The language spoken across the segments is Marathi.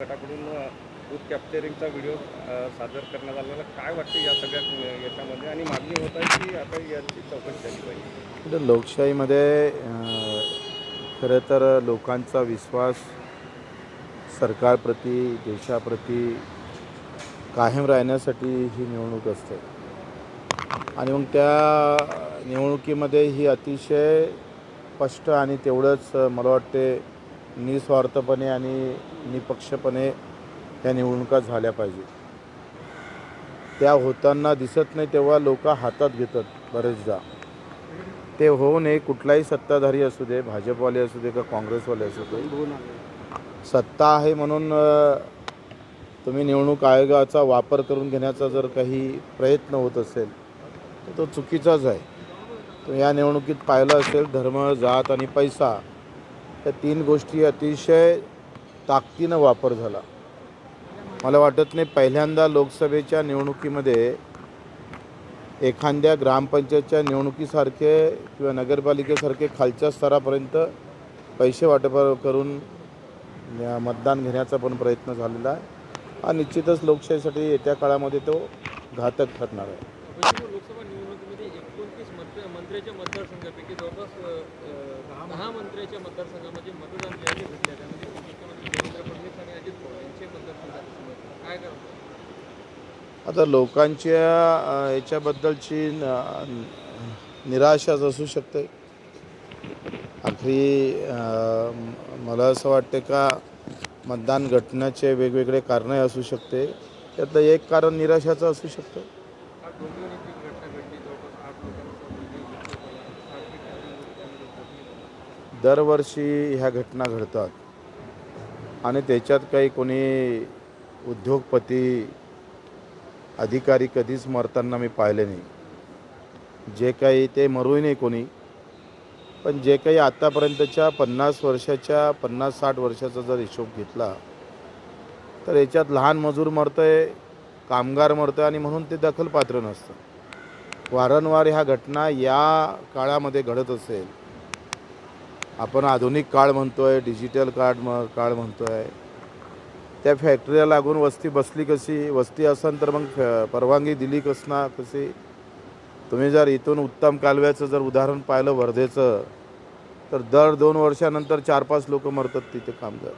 गटाकडून दूध कॅप्चरिंगचा व्हिडिओ सादर करण्यात आलेला. काय वाटते या सगळ्या याच्यामध्ये? आणि मागणी होत आहे की आता याची चौकशी झाली पाहिजे? लोकशाहीमध्ये खरं तर लोकांचा विश्वास सरकारप्रती देशाप्रती कायम राहण्यासाठी ही निवडणूक असते. आणि मग त्या निवडणुकीमध्ये ही अतिशय स्पष्ट आणि तेवढंच मला वाटते निस्वार्थपणे आणि निपक्षपणे या निवडणुका झाल्या पाहिजे. त्या होताना दिसत नाही तेव्हा लोक हातात घेतात बरेचदा. ते होऊ नये कुठलाही सत्ताधारी असू दे भाजपवाले असू दे का काँग्रेसवाले असू दे सत्ता आहे म्हणून तुम्ही निवडणूक आयोगाचा वापर करून घेण्याचा जर काही प्रयत्न होत असेल तर तो चुकीचाच आहे. या निवडणुकीत पाहिलं असेल धर्म जात आणि पैसा त्या तीन गोष्टी अतिशय ताकदीनं वापर झाला. मला वाटत नाही पहिल्यांदा लोकसभेच्या निवडणुकीमध्ये एखाद्या ग्रामपंचायतच्या निवडणुकीसारखे किंवा नगरपालिकेसारखे खालच्या स्तरापर्यंत पैसे वाटप करून या मतदान घेण्याचा पण प्रयत्न झालेला आहे. हा निश्चितच लोकशाहीसाठी येत्या काळामध्ये तो घातक ठरणार आहे. म्हणजे एकोणतीस मंत्र मंत्र्याच्या मतदारसंघापैकी जवळपास दहा मंत्र्याच्या मतदारसंघामध्ये मतदान जे आहे ते घेतले त्यामध्ये मुख्यमंत्री देवेंद्र फडणवीस आणि अजित पवार यांचे मतदारसंघ आहेत. काय करतो आता लोकांच्या याच्याबद्दलची न- निराशाच असू शकते. आखरी मला असं वाटते का मतदान घटण्याचे वेगवेगळे कारणं असू शकते. त्यातलं एक कारण निराशाचं असू शकतं आज डोंबिवलीत एक घटना घडली जवळपास आठ लोकांचा मुलगी मृत्यू झाला. आठ ठिकाणी त्यामध्ये जखमी झाले. दरवर्षी ह्या घटना घडतात. आणि त्याच्यात काही कोणी उद्योगपती अधिकारी कधीच मरताना मी पाहिले नाही. जे काही ते मरूही नाही कोणी. पण जे काही आत्तापर्यंतच्या पन्नास वर्षाच्या पन्नास साठ वर्षाचा जर हिशोब घेतला तर याच्यात लहान मजूर मरतं आहे कामगार मरतं आणि म्हणून ते दखलपात्र नसतं वारंवार ह्या घटना या काळामध्ये घडत असेल आपण आधुनिक काळ म्हणतो आहे डिजिटल काळ म काळ आहे त्या फॅक्टरीला लागून वस्ती बसली कशी? वस्ती असन तर मग फ- परवानगी दिली कसना कशी? तुम्ही जर इथून उत्तम कालव्याचं जर उदाहरण पाहिलं वर्धेचं तर दर दोन वर्षानंतर चार पाच लोक मरतात तिथे कामगार.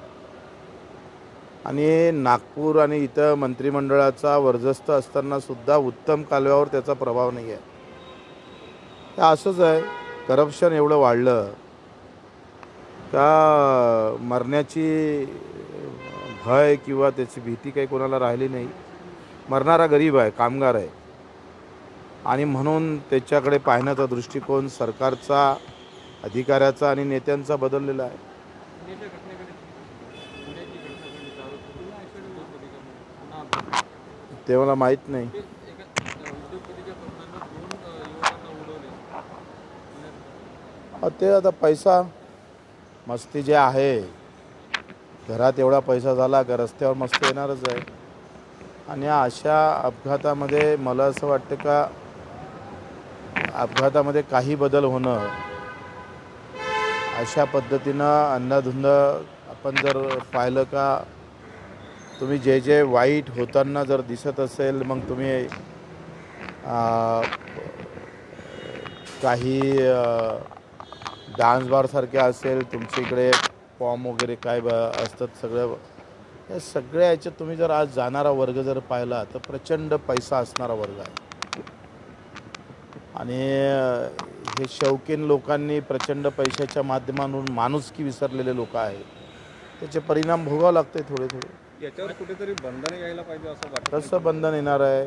आणि नागपूर आणि इथं मंत्रिमंडळाचा वर्जस्त असताना सुद्धा उत्तम कालव्यावर त्याचा प्रभाव नाही आहे असंच आहे. करप्शन एवढं वाढलं. त्या मरण्याची भय किंवा त्याची भीती काही कोणाला राहिली नाही. मरणारा गरीब आहे कामगार आहे. आणि म्हणून त्याच्याकडे पाहण्याचा दृष्टिकोन सरकारचा अधिकाऱ्याचा आणि नेत्यांचा बदललेला आहे. ते मला माहीत नाही. ते आता पैसा मस्ती जे आहे घरात एवढा पैसा झाला का रस्त्यावर मस्ती येणारच आहे. आणि अशा अपघातामध्ये मला असं वाटतं का अपघातामध्ये काही बदल होणं अशा पद्धतीनं अन्नधुंद आपण जर पाहिलं का तुम्ही जे जे वाईट होताना जर दिसत असेल मग तुम्ही काही डान्स बारसारखे असेल तुमच्या इकडे फॉर्म वगैरे काय असतात सगळं. या सगळ्या याच्यात तुम्ही जर आज जाणारा वर्ग जर पाहिला तर प्रचंड पैसा असणारा वर्ग आहे. आणि हे शौकीन लोकांनी प्रचंड पैशाच्या माध्यमातून माणुसकी विसरलेले लोक आहेत. त्याचे परिणाम भोगावं लागते थोडे थोडे याच्यावर कुठेतरी बंधन यायला पाहिजे असं वाटतं कसं बंधन येणार आहे?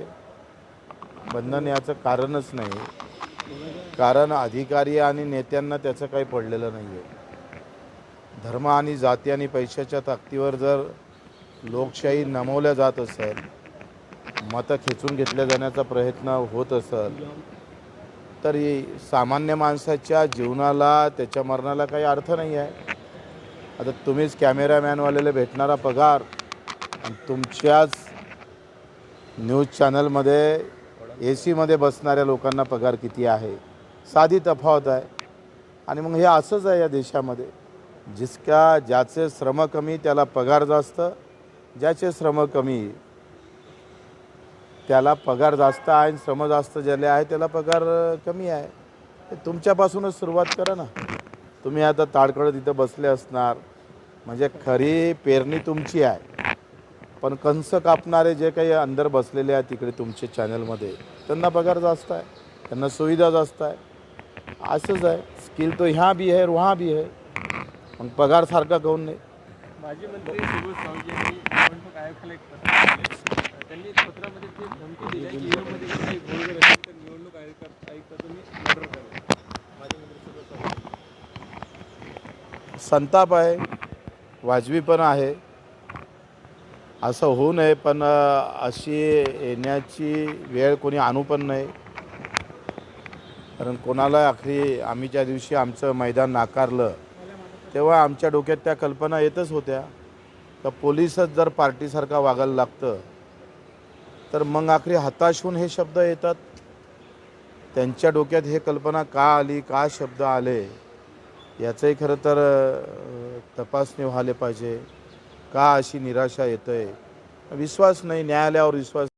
बंधन याचं कारणच नाही. कारण अधिकारी आणि नेत्यांना त्याचं काही पडलेलं नाही आहे धर्म आणि जाती आणि पैशाच्या ताकदीवर जर लोकशाही नमवल्या जात असेल मतं खेचून घेतल्या जाण्याचा प्रयत्न होत असेल तर सामान्य माणसाच्या जीवनाला त्याच्या मरणाला काही अर्थ नाही आहे आता तुम्हीच कॅमेरामॅनवाल्याला भेटणारा पगार आणि तुमच्याच न्यूज चॅनलमध्ये ए सीमध्ये बसणाऱ्या लोकांना पगार किती आहे? साधी तफावत आहे. आणि मग हे असंच आहे या देशामध्ये. जिसका ज्याचे श्रम कमी त्याला पगार जास्त. ज्याचे श्रम कमी त्याला पगार जास्त आहे आणि श्रम जास्त ज्याला आहे त्याला पगार कमी आहे. तुमच्यापासूनच सुरुवात करा ना. तुम्ही आता ताडकडं तिथं बसले असणार. म्हणजे खरी पेरणी तुमची आहे. पण कंस कापणारे जे काही अंदर बसलेले आहेत तिकडे तुमच्या चॅनलमध्ये त्यांना पगार जास्त आहे त्यांना सुविधा जास्त आहे. असंच आहे. स्किल तो ह्या बी आहे वहाँ बी आहे. मग पगार सारखा काऊन नाही? माजी मंत्री सुभाष सावजी यांनी निवडणूक आयोगाला एक पत्र लिहिले त्यांनी पत्रामध्ये ते धमकी दिली आहे की ईव्हीएममध्ये जर काही घोळ जर असेल तर निवडणूक आयुक्त आयुक्त तुम्ही मर्डर करा माजी मंत्री सुभाष सावजी. संताप आहे वाजवी पण आहे. असं होऊ नये पण अशी येण्याची वेळ कोणी आणू पण नाही कारण कोणाला आखरी आम्ही ज्या दिवशी आमचं मैदान नाकारलं तेव्हा आमच्या डोक्यात त्या कल्पना येतच होत्या. तर पोलिसच जर पार्टीसारखा वागायला लागतं तर मग आखरी हताश होऊन हे शब्द येतात. त्यांच्या डोक्यात हे कल्पना का आली का शब्द आले याचंही खरं तर तपासणी व्हायला पाहिजे. का अशी निराशा येतं आहे विश्वास नाही न्यायालयावर विश्वास